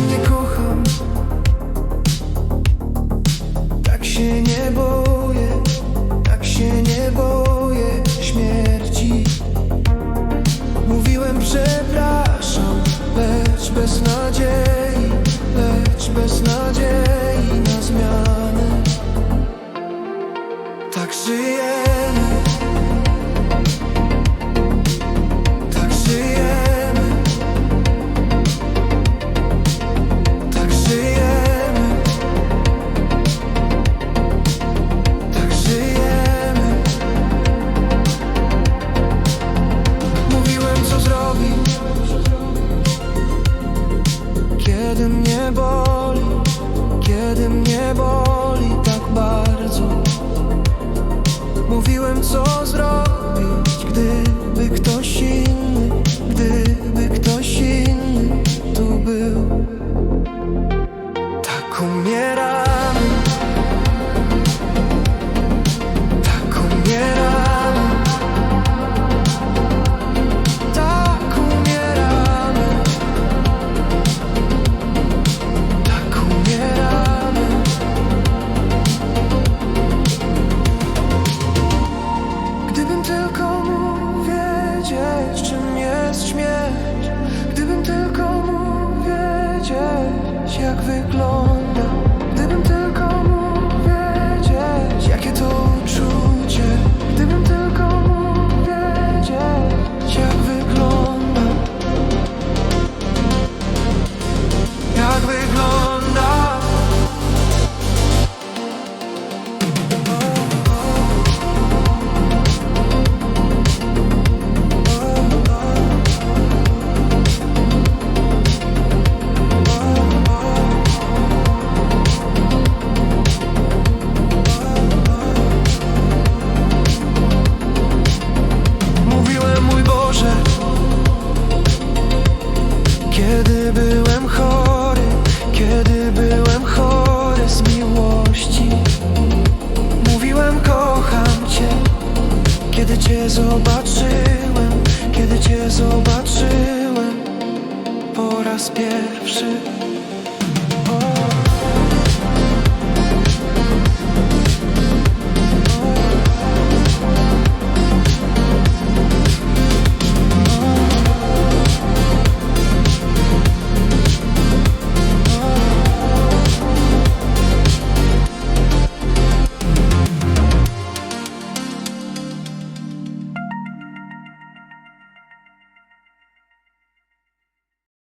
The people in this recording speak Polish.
mnie kocham. Tak się nie boję, tak się nie boję śmierci. Mówiłem przepraszam, lecz bez nadziei. Boli Kiedy mnie boli tak bardzo. Mówiłem, co zrobić Gdyby ktoś inny Gdyby ktoś inny tu był. Tak umieramy czym jest śmierć, gdybym tylko mógł wiedzieć, jak wygląda, Cię zobaczyłem, kiedy Cię zobaczyłem po raz pierwszy.